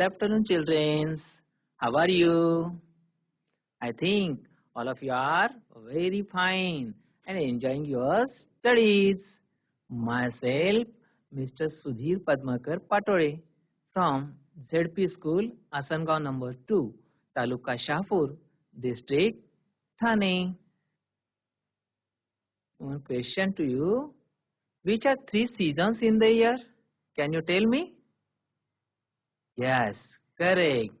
Good afternoon, children. How are you? I think all of you are very fine and enjoying your studies. Myself, Mr. Sudhir Padmakar Patole from ZP School, Asangaon number 2, Taluka Shahpur, District, Thane. One question to you. Which are three seasons in the year? Can you tell me? Yes, correct.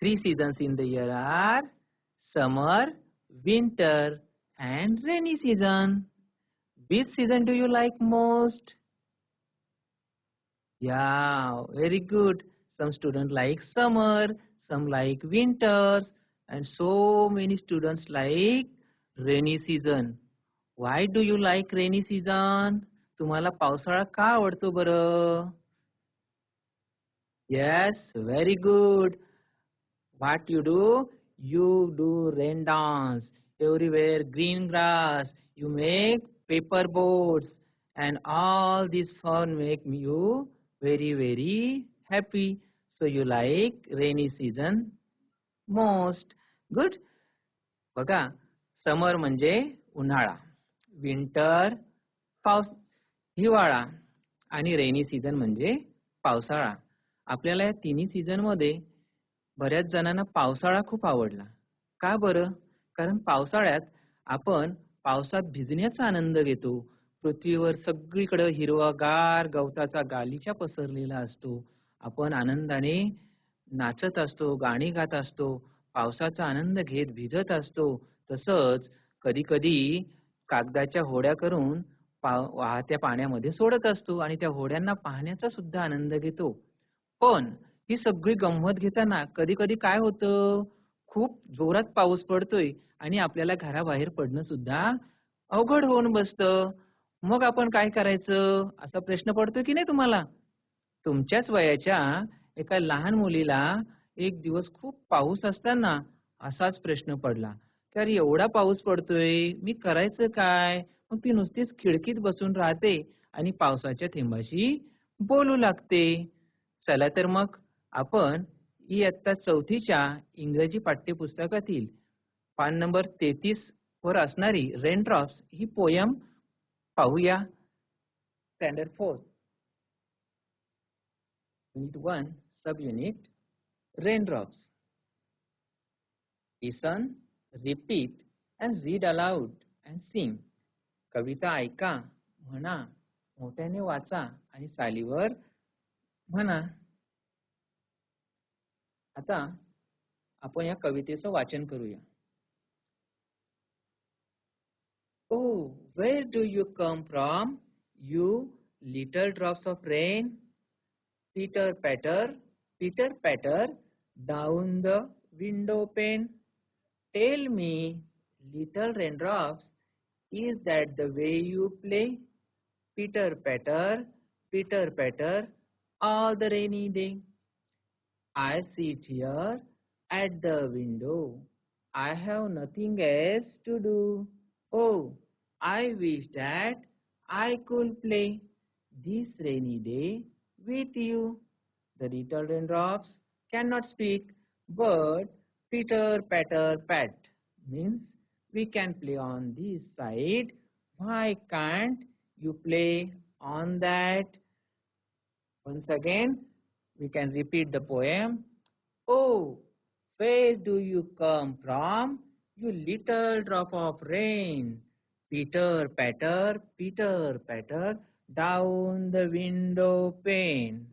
Three seasons in the year are summer, winter, and rainy season. Which season do you like most? Yeah, very good. Some students like summer, some like winters, and so many students like rainy season. Why do you like rainy season? तुम्हाला पावसाळा का आवडतो बरं? Yes, very good. What you do? You do rain dance. Everywhere green grass. You make paper boats. And all this fun make you very, very happy. So you like rainy season most. Good. बघा समर म्हणजे उन्हाळा winter पाऊस हिवाळा आणि rainy season म्हणजे पावसाळा आपल्याला या तिन्ही सीझनमध्ये बऱ्याच जणांना पावसाळा खूप आवडला. का बरं? कारण पावसाळ्यात आपण पावसात भिजण्याचा आनंद घेतो. पृथ्वीवर सगळीकडे हिरवागार गवताचा गालीचा पसरलेला असतो. आपण आनंदाने नाचत असतो गाणी गात असतो पावसाचा आनंद घेत भिजत असतो. तसंच कधी कधी कागदाच्या होड्या करून पाव वाहत्या पाण्यामध्ये सोडत असतो आणि त्या होड्यांना पाहण्याचा सुद्धा आनंद घेतो. पण ही सगळी गंमत घेताना कधी कधी काय होतं? खूप जोरात पाऊस पडतोय आणि आपल्याला घराबाहेर पडणं सुद्धा अवघड होऊन बसतं. मग आपण काय करायचं? असा प्रश्न पडतोय की नाही तुम्हाला? तुमच्याच वयाच्या एका लहान मुलीला एक दिवस खूप पाऊस असताना असाच प्रश्न पडला. की अरे एवढा पाऊस पडतोय मी करायचं काय? मग ती नुसतीच खिडकीत बसून राहते आणि पावसाच्या थेंबाशी बोलू लागते. चला तर मग आपण इयत्ता चौथीच्या इंग्रजी पाठ्यपुस्तकातील पान नंबर तेहतीस वर असणारी रेनड्रॉप्स ही पोयम पाहूया. Standard four unit one sub unit raindrops listen repeat and read aloud and sing कविता ऐका म्हणा मोठ्याने वाचा आणि सालीवर म्हणा. आता आपण या कवितेचं वाचन करूया. O where do you come from you little drops of rain pitter patter pitter patter down the window pane tell me little rain drops is that the way you play pitter patter pitter patter all the rainy day. I sit here at the window. I have nothing else to do. Oh, I wish that I could play this rainy day with you. The little raindrops cannot speak, but pitter patter pat means we can play on this side. Why can't you play on that? Once again, we can repeat the poem. Oh, where do you come from, you little drop of rain? Peter, patter, Peter, patter, down the window pane.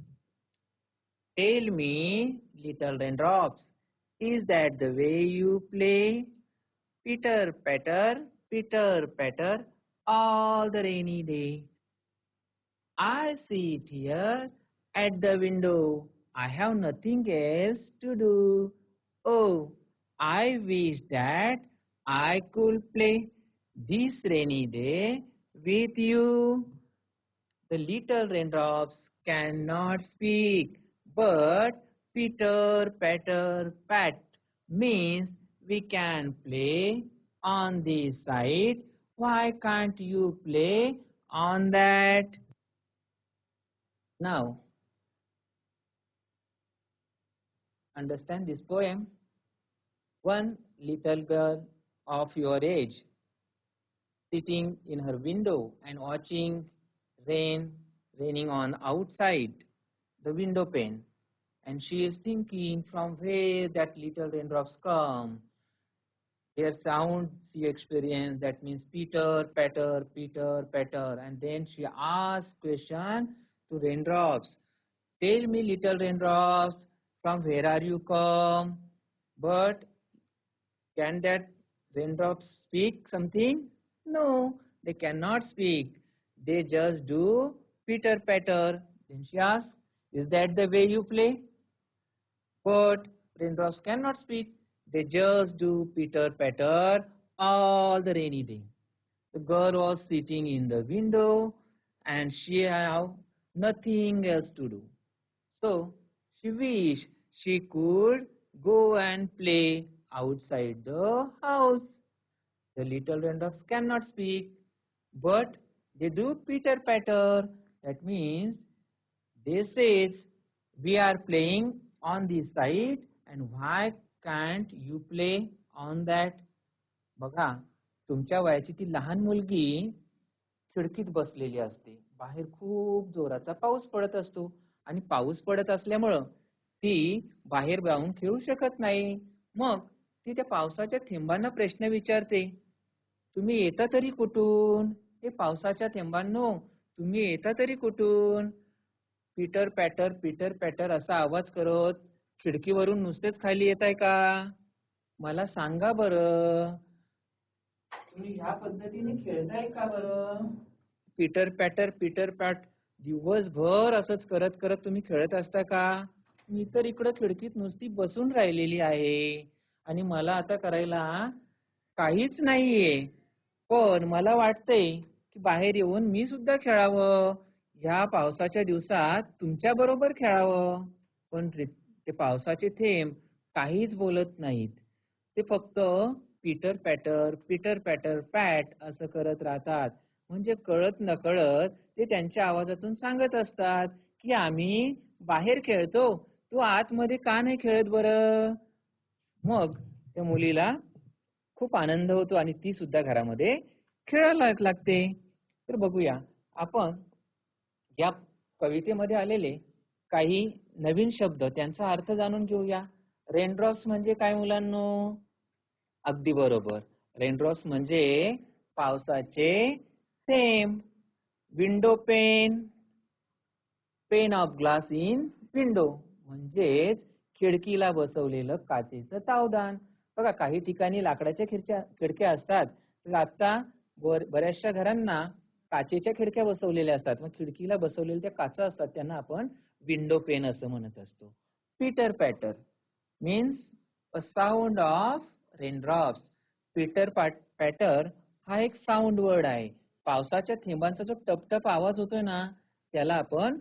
Tell me, little raindrops, is that the way you play? Peter, patter, Peter, patter, all the rainy day. I sit here at the window. I have nothing else to do. Oh, I wish that I could play this rainy day with you. The little raindrops cannot speak, but pitter patter pat means we can play on this side. Why can't you play on that? Now, understand this poem. One little girl of your age sitting in her window and watching rain raining on outside the window pane. And she is thinking from where that little raindrops come. Their sound she experienced that means peter patter peter patter and then she asks question to raindrops. Tell me little raindrops from where are you come? But can that raindrops speak something? No they cannot speak. They just do pitter patter. Then she asked is that the way you play? But raindrops cannot speak. They just do pitter patter all the rainy day. The girl was sitting in the window and she have nothing else to do. So she wished she could go and play outside the house. The little raindrops cannot speak, but they do pitter patter. That means they says we are playing on this side and why can't you play on that बघा तुमच्या वयाची ती लहान मुलगी खिडकीत बसलेली असते बाहेर खूप जोराचा पाऊस पडत असतो आणि पाऊस पडत असल्यामुळं ती बाहेर जाऊन खेळू शकत नाही. मग ती त्या पावसाच्या थेंबांना प्रश्न विचारते तुम्ही येता तरी कुठून? हे पावसाच्या थेंबांनो तुम्ही येता तरी कुठून? पीटर पॅटर पीटर पॅटर असा आवाज करत खिडकीवरून नुसतेच खाली येत आहे का? मला सांगा बरं. तुम्ही ह्या पद्धतीने खेळताय का बरं? पीटर पॅटर पीटर पॅट दिवसभर असंच करत करत तुम्ही खेळत असता का? मी तर इकडं खिडकीत नुसती बसून राहिलेली आहे. आणि मला आता करायला काहीच नाहीये. पण मला वाटतंय की बाहेर येऊन मी सुद्धा खेळावं. ह्या पावसाच्या दिवसात तुमच्या बरोबर खेळावं. पण ते पावसाचे थेंब काहीच बोलत नाहीत. ते फक्त pitter patter pitter patter pat असं करत राहतात. म्हणजे कळत नकळत ते त्यांच्या आवाजातून सांगत असतात की आम्ही बाहेर खेळतो तू आतमध्ये का नाही खेळत बरं? मग त्या मुलीला खूप आनंद होतो आणि ती सुद्धा घरामध्ये खेळायला लागते. तर बघूया आपण या कवितेमध्ये आलेले काही नवीन शब्द त्यांचा अर्थ जाणून घेऊया. रेनड्रॉप्स म्हणजे काय मुलांनो? अगदी बरोबर. रेनड्रॉप्स म्हणजे पावसाचे same. Window pane pane of glass in window म्हणजेच खिडकीला बसवलेलं काचेचं तावदान बघा काही ठिकाणी लाकडाच्या खिडक्या खिडक्या असतात. तर आता बऱ्याचशा घरांना काचेच्या खिडक्या बसवलेल्या असतात. मग खिडकीला बसवलेल्या त्या काचा असतात त्यांना आपण विंडो पेन असं म्हणत असतो. Pitter patter means a sound of raindrops pitter patter हा एक साऊंड वर्ड आहे. पावसाच्या थेंबांचा जो टपटप आवाज होतोय ना त्याला आपण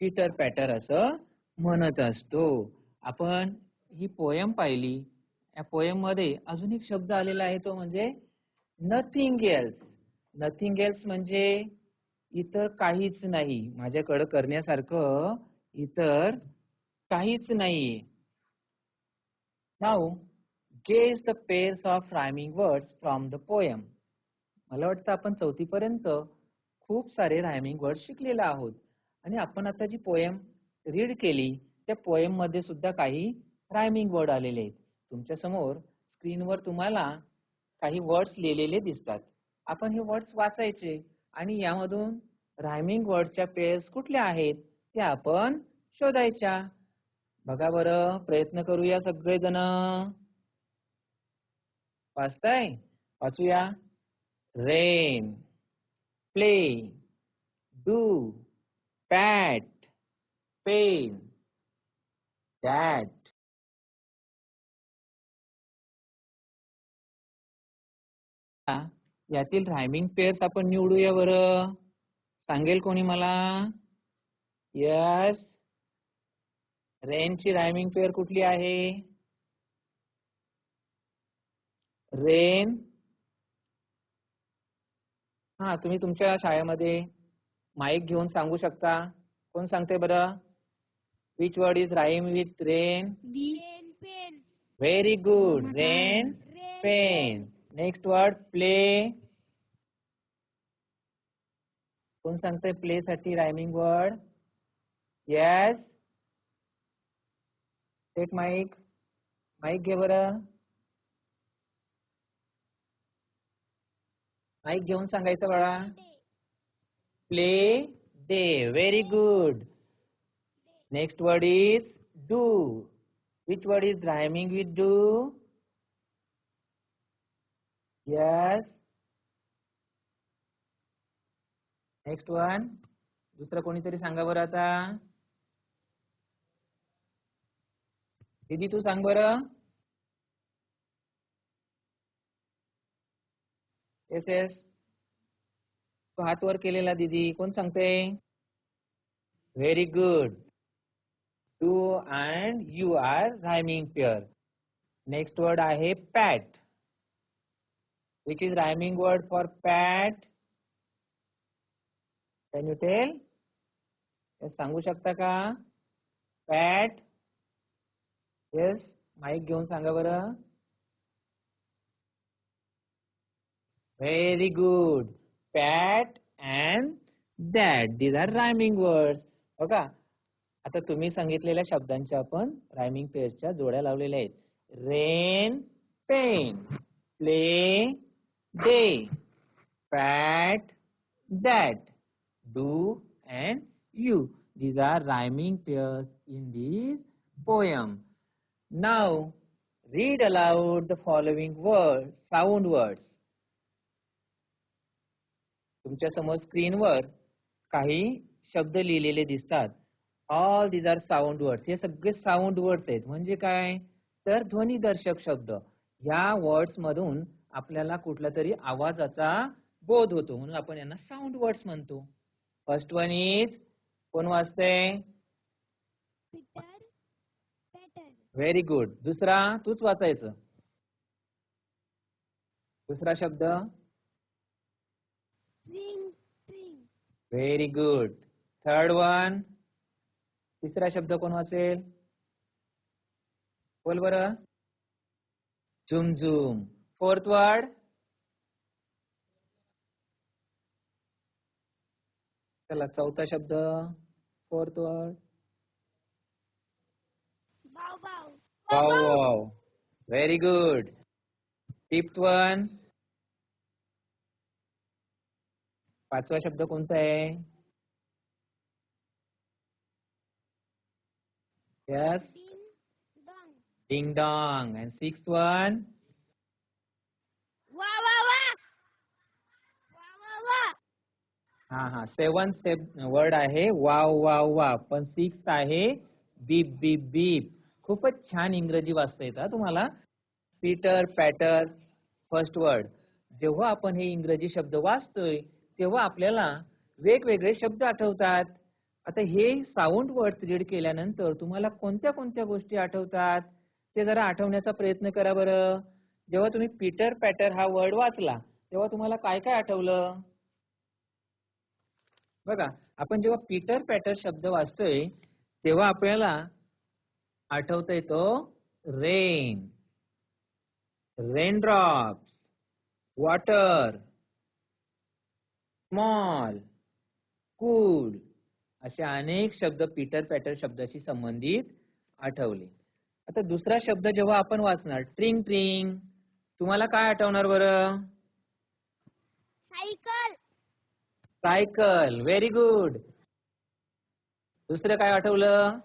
पीटर पॅटर असं म्हणत असतो. आपण ही पोयम पाहिली. या पोयममध्ये अजून एक शब्द आलेला आहे तो म्हणजे नथिंग एल्स नथिंग एल्स म्हणजे इतर काहीच नाही. माझ्याकडं करण्यासारखं इतर काहीच नाहीये. Now guess the pairs of rhyming words from the poem मला वाटतं आपण चौथीपर्यंत खूप सारे रायमिंग वर्ड शिकलेला आहोत. आणि आपण आता जी पोयम रीड केली त्या पोयममध्ये सुद्धा काही रायमिंग वर्ड आलेले आहेत. तुमच्यासमोर स्क्रीनवर तुम्हाला काही वर्ड्स लिहिलेले दिसतात. आपण हे वर्ड्स वाचायचे आणि यामधून रायमिंग वर्डच्या पेयर्स कुठल्या आहेत त्या आपण शोधायच्या. बघा बरं प्रयत्न करूया सगळेजण. वाचताय? वाचूया. Rain play, do pat pane that यातील रायमिंग पेअर्स आपण निवडूया बरं. सांगेल कोणी मला? यस रेनची रायमिंग पेअर कुठली आहे? रेन हा तुम्ही तुमच्या शाळेमध्ये माईक घेऊन सांगू शकता कोण सांगते बरं rhyme with rain? Pen, pen. Very good. Rain, Rain, pen. Next word play. कोण सांगतंय प्ले साठी rhyming word yes take mike mike घे बरं माईक घेऊन सांगायचं बाळा. Play day very good next word is do which word is rhyming with do yes next one दुसरं कोणीतरी सांगा बरं आता. दीदी तू सांग बरं. एस एस हात वर केलेला दीदी. कोण सांगते? Very good two and you are rhyming pair next word आहे pat which is rhyming word for pat can you tell सांगू शकता का? पॅट येस माईक घेऊन सांगा बरं. Very good pat and that these are rhyming words बघा आता तुम्ही सांगितलेल्या शब्दांच्या आपण रायमिंग पेअर्सच्या जोड्या लावलेल्या आहेत rain pen play day pat that do and you. These are rhyming pairs in this poem. Now, read aloud the following words, sound words. तुमच्यासमोर स्क्रीनवर काही शब्द लिहिलेले दिसतात. All these are sound words हे सगळे साऊंड वर्ड्स आहेत. म्हणजे काय? तर ध्वनिदर्शक शब्द. ह्या वर्ड्स मधून आपल्याला कुठला तरी आवाजाचा बोध होतो. म्हणून आपण यांना साऊंड वर्ड्स म्हणतो. फर्स्ट वन इज कोण वाचते. व्हेरी गुड दुसरा तूच वाचायचं. दुसरा शब्द? व्हेरी गुड थर्ड वन तिसरा शब्द कोण वाचेल? बोल बर. झुम झुम. फोर्थ वर्ड चला चौथा शब्द. Fourth word. Wow wow very good fifth one पाचवा शब्द कोणता आहे? Yes. Ding dong and six one. हा हा. सेवन वर्ड आहे. वाव वाव वा पण सिक्स आहे. बीप बीप बीप खूपच छान इंग्रजी वाचता येतं हा तुम्हाला. पीटर पॅटर फर्स्ट वर्ड जेव्हा आपण हे इंग्रजी शब्द वाचतोय तेव्हा आपल्याला वेगवेगळे शब्द आठवतात. आता हे साऊंड वर्ड रीड केल्यानंतर तुम्हाला कोणत्या कोणत्या गोष्टी आठवतात? ते जरा आठवण्याचा प्रयत्न करा बरं. जेव्हा तुम्ही पीटर पॅटर हा वर्ड वाचला तेव्हा तुम्हाला काय काय आठवलं? बघा आपण जेव्हा पीटर पॅटर शब्द वाचतोय तेव्हा आपल्याला आठवता येतो rain raindrops water small cool असे अनेक शब्द पीटर पॅटर शब्दाशी संबंधित आठवले. आता दुसरा शब्द जेव्हा आपण वाचणार ट्रिंग ट्रिंग तुम्हाला काय आठवणार बरं? Cycle. सायकल व्हेरी गुड दुसरं काय आठवलं?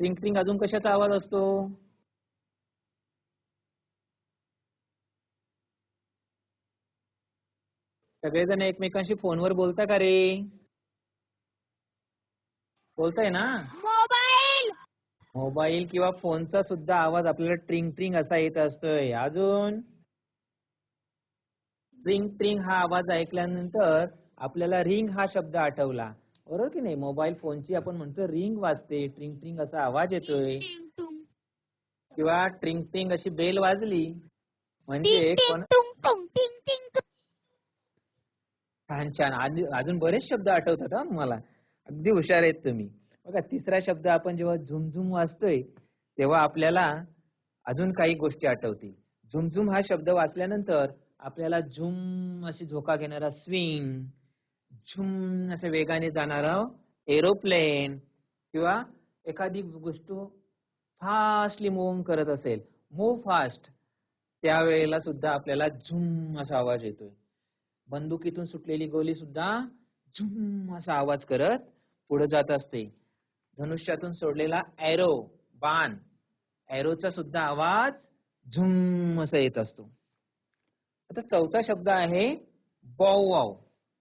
ट्रिंग ट्रिंग अजून कशाचा आवाज असतो? सगळेजण एकमेकांशी फोनवर बोलता का रे? बोलताय ना? Mobile. मोबाईल किंवा फोनचा सुद्धा आवाज आपल्याला ट्रिंग ट्रिंग असा येत असतोय. अजून? ट्रिंग ट्रिंग हा आवाज ऐकल्यानंतर आपल्याला रिंग हा शब्द आठवला. बरोबर की नाही? मोबाईल फोनची आपण म्हणतो रिंग वाजते. ट्रिंग ट्रिंग असा आवाज येतोय. किंवा ट्रिंग ट्रिंग अशी बेल वाजली. म्हणजे कोण छान छान. आधी- अजून बरेच शब्द आठवतात हा तुम्हाला. अगदी हुशार आहेत तुम्ही. बघा तिसरा शब्द आपण जेव्हा झुमझुम वाचतोय तेव्हा आपल्याला अजून काही गोष्टी आठवतील. झुमझुम हा शब्द वाचल्यानंतर आपल्याला झुम अशी झोका घेणारा स्विंग झुम असे वेगाने जाणारा एरोप्लेन किंवा एखादी गोष्ट फास्टली मूव्ह करत असेल मूव्ह फास्ट त्यावेळेला सुद्धा आपल्याला झुम असा आवाज येतोय. बंदुकीतून सुटलेली गोली सुद्धा झुम असा आवाज करत पुढे जात असते. धनुष्यातून सोडलेला एरो बाण एरोचा सुद्धा आवाज झुम असा येत असतो. आता चौथा शब्द आहे बॉवाव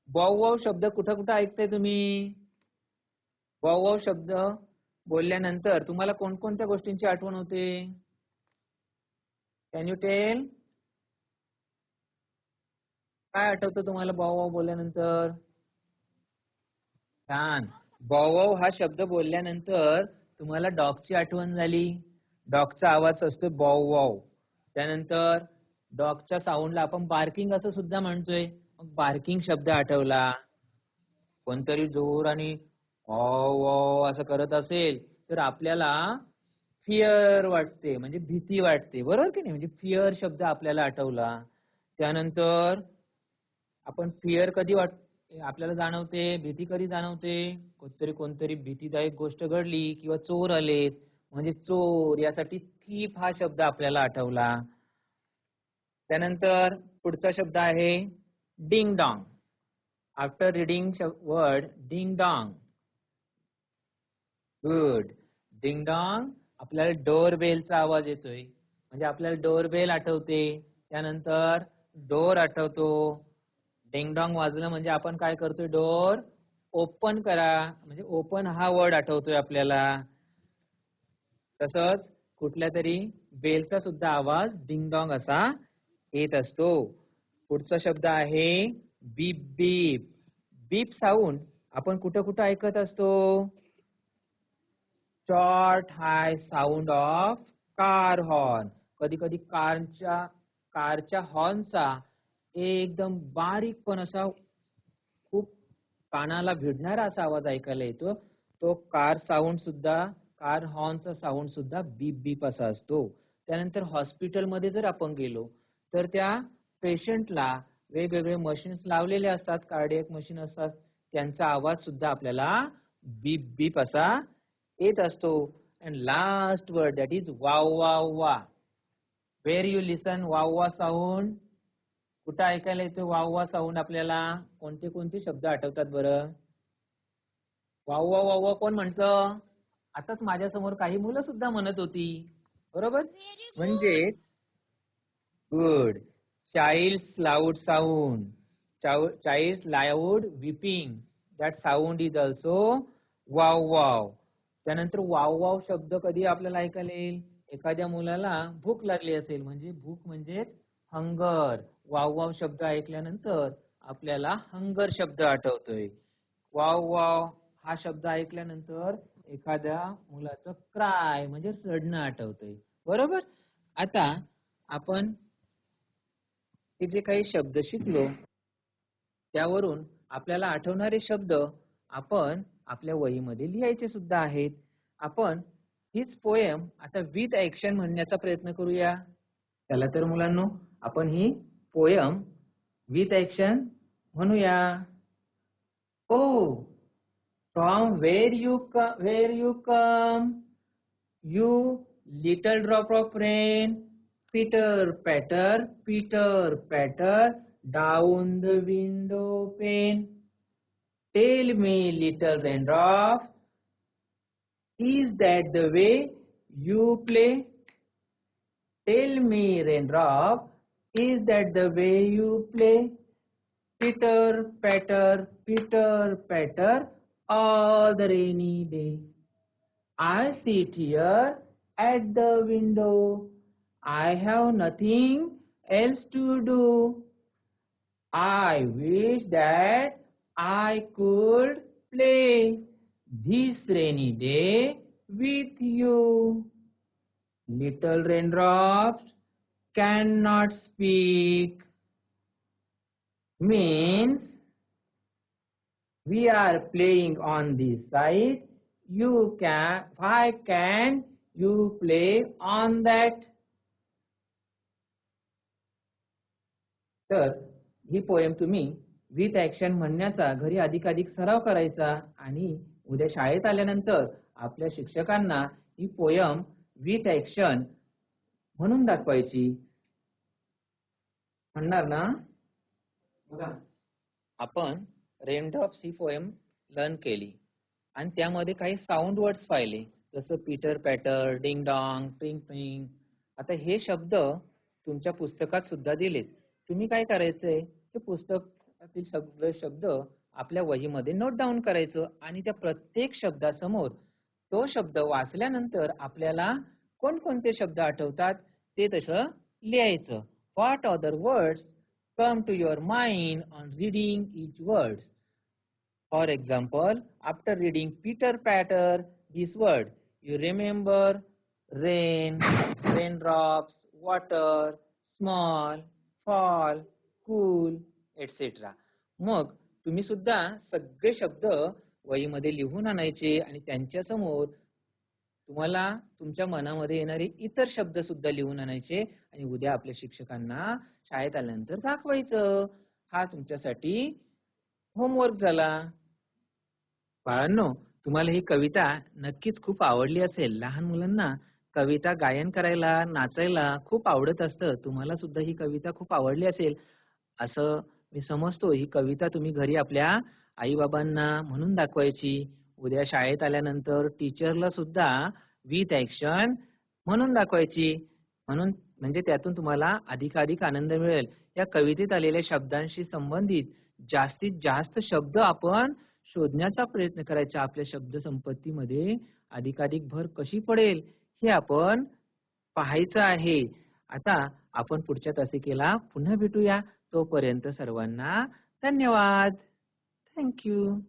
बॉवाव शब्द कुठं कुठं ऐकताय तुम्ही? बॉवाव शब्द बोलल्यानंतर तुम्हाला कोणकोणत्या गोष्टींची आठवण होते? कॅन यू टेल काय आठवतं तुम्हाला बॉवाव बोलल्यानंतर? छान. बॉवाव हा शब्द बोलल्यानंतर तुम्हाला डॉगची आठवण झाली. डॉगचा आवाज असतो बॉवाव त्यानंतर डॉगच्या साऊंडला आपण बार्किंग असं सुद्धा म्हणतोय. मग बार्किंग शब्द आठवला. कोणतरी जोर आणि ऑ असं करत असेल तर आपल्याला फिअर वाटते म्हणजे भीती वाटते. बरोबर की नाही? म्हणजे फिअर शब्द आपल्याला आठवला. त्यानंतर आपण फिअर कधी वाट आपल्याला जाणवते भीती कधी जाणवते? कोणतरी कोणतरी भीतीदायक गोष्ट घडली किंवा चोर आलेत म्हणजे चोर यासाठी थीप हा शब्द आपल्याला आठवला. त्यानंतर पुढचा शब्द आहे ding dong after reading word ding dong good ding dong आपल्याला डोर बेलचा आवाज येतोय. म्हणजे आपल्याला डोर बेल आठवते त्यानंतर डोर आठवतो. डिंग डॉंग वाजलं म्हणजे आपण काय करतोय? डोर ओपन करा. म्हणजे ओपन हा वर्ड आठवतोय आपल्याला. तसंच कुठल्या तरी बेलचा सुद्धा आवाज डिंग डॉंग असा येत असतो. पुढचा शब्द आहे बीप बीप. बीप साऊंड आपण कुठं कुठं ऐकत असतो? Short high sound of car horn. कधी कधी कारच्या कारच्या हॉर्नचा एकदम बारीक पण असा खूप कानाला भिडणारा असा आवाज ऐकायला येतो. तो कार साऊंड सुद्धा कार हॉर्नचा साऊंड सुद्धा बीप बीप असा असतो. त्यानंतर हॉस्पिटलमध्ये जर आपण गेलो तर त्या पेशंटला वेगवेगळे मशीन्स लावलेले असतात कार्डियक मशीन असतात त्यांचा आवाज सुद्धा आपल्याला बीप बीप असा येत असतो. And last word that is wow wow वा वेर यू लिसन वाव वा साऊंड कुठं ऐकायला येतो वाव वा साऊंड आपल्याला. कोणते कोणते शब्द आठवतात बरं? वाव वा वाव वा कोण म्हणतं? आताच माझ्यासमोर काही मुलं सुद्धा म्हणत होती. बरोबर? म्हणजे good child loud sound child loud weeping that sound is also wow wow त्यानंतर वाव वाव शब्द कधी आपल्याला ऐकायला येईल? एखाद्या मुलाला भूक लागली असेल म्हणजे भूक म्हणजे हंगर वाव वाव शब्द ऐकल्यानंतर आपल्याला हंगर शब्द आठवतोय. वाव वाव हा शब्द ऐकल्यानंतर एखाद्या मुलाचं क्राय म्हणजे रडणं आठवतंय. बरोबर? आता आपण हे जे काही शब्द शिकलो त्यावरून आपल्याला आठवणारे शब्द आपण आपल्या वहीमध्ये लिहायचे सुद्धा आहेत. आपण हीच पोयम आता विथ ऍक्शन म्हणण्याचा प्रयत्न करूया. त्याला तर मुलांनो आपण ही पोयम विथ ऍक्शन म्हणूया. ओ from where you where you come you little drop of rain pitter patter pitter patter down the window pane tell me little rain drop is that the way you play tell me rain drop is that the way you play? Pitter, patter, pitter, patter, all the rainy day. I sit here at the window. I have nothing else to do. I wish that I could play this rainy day with you. Little raindrops cannot speak means we are playing on this side. You can why can you play on that? तर ही poem तुम्ही with action म्हणण्याचा घरी अधिकाधिक सराव करायचा आणि उद्या शाळेत आल्यानंतर आपल्या शिक्षकांना ही पोयम विथ ऍक्शन म्हणून दाखवायची. म्हणणार ना? बघा. आपण रेनड्रॉप्स ही पोएम लर्न केली. आणि त्यामध्ये काही साऊंड वर्ड्स पाहिले. जसं पीटर पॅटर डिंग डॉंग टिंग टिंग आता हे शब्द तुमच्या पुस्तकात सुद्धा दिलेत. तुम्ही काय करायचंय? हे पुस्तकातील सगळे शब्द आपल्या वहीमध्ये नोट डाऊन करायचं आणि त्या प्रत्येक शब्दासमोर तो शब्द वाचल्यानंतर आपल्याला कोणकोणते शब्द आठवतात? ते तसं लिहायचं. What other words come to your mind on reading each word for example after reading pitter patter this word you remember rain rain drops water small fall cool etcetera मग तुम्ही सुद्धा सगळे शब्द वहीमध्ये लिहून आणायचे आणि त्यांच्यासमोर समोर तुम्हाला तुमच्या मनामध्ये येणारे इतर शब्द सुद्धा लिहून आणायचे आणि उद्या आपल्या शिक्षकांना शाळेत आल्यानंतर दाखवायचं. हा तुमच्यासाठी होमवर्क झाला. बाळांनो तुम्हाला ही कविता नक्कीच खूप आवडली असेल. लहान मुलांना कविता गायन करायला नाचायला खूप आवडत असतं. तुम्हाला सुद्धा ही कविता खूप आवडली असेल. असं मी समजतो ही कविता तुम्ही घरी आपल्या आई बाबांना म्हणून दाखवायची. उद्या शाळेत आल्यानंतर टीचरला सुद्धा विथ ऍक्शन म्हणून दाखवायची. म्हणून म्हणजे त्यातून तुम्हाला अधिकाधिक आनंद मिळेल. या कवितेत आलेल्या शब्दांशी संबंधित जास्तीत जास्त शब्द आपण शोधण्याचा प्रयत्न करायचा. आपल्या शब्द संपत्तीमध्ये अधिकाधिक भर कशी पडेल हे आपण पाहायचं आहे. आता आपण पुढच्या तासिकेला पुन्हा भेटूया. तोपर्यंत सर्वांना धन्यवाद. थँक्यू